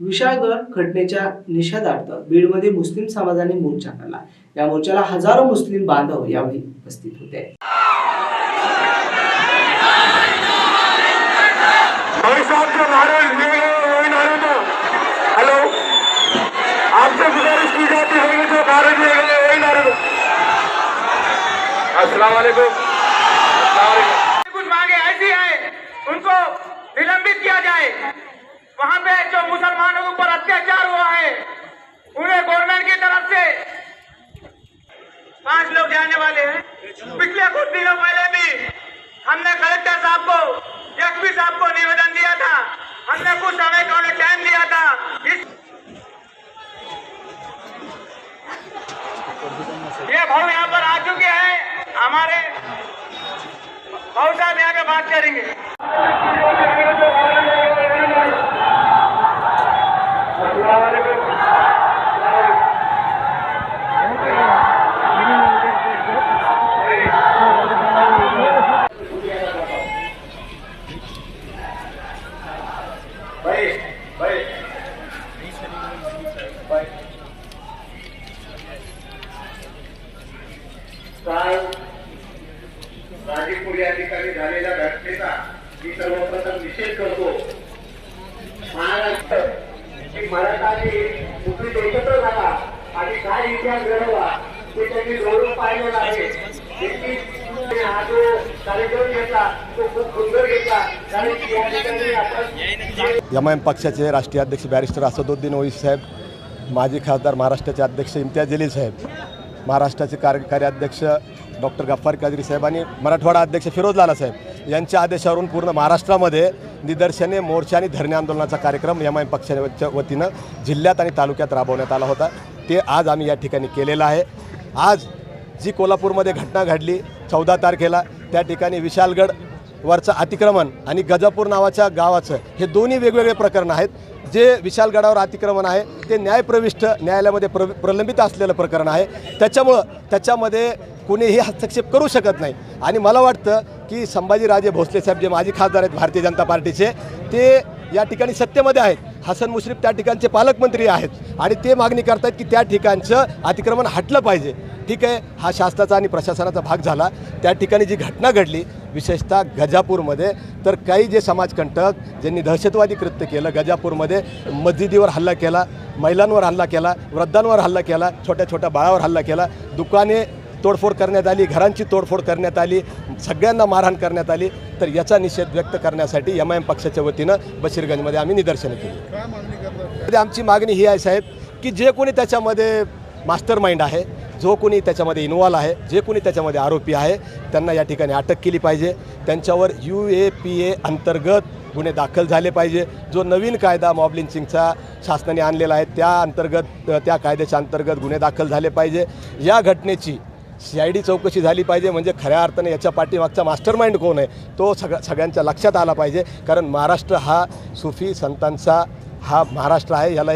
विशाळगड घटनेच्या निषेधार्थ बीडमध्ये मुस्लिम समाजाने मोर्चा काढला. या मोर्चाला हजारो मुस्लिम बांधव यावेळी उपस्थित होते. अस्सलाम वालेकुम. मुसलमानों के ऊपर अत्याचार हुआ है। उन्हें गवर्नमेंट की तरफ़ से पाँच लोग जाने वाले हैं। पिछले कुछ दिनों पहले भी हमने कलेक्टर साहब को एसपी साहब को निवेदन दिया था। हमने कुछ समय का उन्हें टाइम दिया था। इस ये भाव यहाँ पर आ चुके हैं। हमारे भाव साहब यहाँ पे बात करेंगे। काल राजीपूर या ठिकाणी झालेल्या घटनेचा मी सर्वप्रथम निषेध करतो. महाराष्ट्र मराठाने मुस्लिम एकत्र झाला आणि काय इतिहास घडवला ते त्यांनी डोळून पाहिलेला आहे. हा जो कार्यक्रम घेतला तो खूप सुंदर घेतला. कारण की या ठिकाणी आपण एम आय एम पक्षाचे राष्ट्रीय अध्यक्ष बॅरिस्टर असदुद्दीन ओईस साहेब माजी खासदार महाराष्ट्राचे अध्यक्ष इम्तियाज जलील साहेब महाराष्ट्राचे कार्यकारी अध्यक्ष डॉक्टर गफ्फार कादरी साहेब आणि मराठवाडा अध्यक्ष फिरोज लाला साहेब यांच्या आदेशावरून पूर्ण महाराष्ट्रामध्ये निदर्शने मोर्चा आणि धरणे आंदोलनाचा कार्यक्रम एम आय एम पक्षाच्या वतीनं जिल्ह्यात आणि तालुक्यात राबवण्यात आला होता. ते आज आम्ही या ठिकाणी केलेलं आहे. आज जी कोल्हापूरमध्ये घटना घडली चौदा तारखेला त्या ठिकाणी विशालगड वरचं अतिक्रमण आणि गजापूर नावाच्या गावाचं हे दोन्ही वेगवेगळे प्रकरण आहेत. जे विशालगडावर अतिक्रमण आहे ते न्यायप्रविष्ट न्यायालयामध्ये प्र प्रलंबित असलेलं प्रकरण आहे. त्याच्यामुळं त्याच्यामध्ये कुणीही हस्तक्षेप करू शकत नाही. आणि मला वाटतं की संभाजीराजे भोसले साहेब जे माजी खासदार आहेत भारतीय जनता पार्टीचे ते या ठिकाणी सत्तेमध्ये आहेत. हसन मुश्रीफ त्या ठिकाणचे पालकमंत्री आहेत. आणि ते मागणी करतात की त्या ठिकाणचं अतिक्रमण हटलं पाहिजे. ठीक आहे हा शासनाचा आणि प्रशासनाचा भाग झाला. त्या ठिकाणी जी घटना घडली विशेषतः गजापूरमध्ये. तर काही जे समाजकंटक ज्यांनी दहशतवादी कृत्य केलं गजापूरमध्ये मस्जिदीवर हल्ला केला महिलांवर हल्ला केला वृद्धांवर हल्ला केला छोट्या छोट्या बाळावर हल्ला केला दुकाने तोडफोड करण्यात आली घरांची तोडफोड करण्यात आली सगळ्यांना मारहाण करण्यात आली. तर याचा निषेध व्यक्त करण्यासाठी एम आय एम पक्षाच्या वतीनं बशीरगंजमध्ये आम्ही निदर्शनं केली. आमची मागणी ही आहे साहेब की जे कोणी त्याच्यामध्ये मास्टर माइंड आहे. जो कोणी त्याच्यामध्ये इन्वॉल्व आहे जे कोणी त्याच्यामध्ये आरोपी आहे त्यांना या ठिकाणी अटक केली पाहिजे. त्यांच्यावर यू ए पी ए अंतर्गत गुन्हे दाखल झाले पाहिजे. जो नवीन कायदा मॉब लिंचिंगचा शासनाने आणलेला आहे त्या अंतर्गत त्या कायद्याच्या अंतर्गत गुन्हे दाखल झाले पाहिजे. या घटनेची सी आय डी चौकशी झाली पाहिजे. म्हणजे खऱ्या अर्थाने याच्या पाठीमागचा मास्टर माइंड कोण आहे तो सग सगळ्यांच्या लक्षात आला पाहिजे. कारण महाराष्ट्र हा सुफी संतांचा हा महाराष्ट्र आहे. याला एक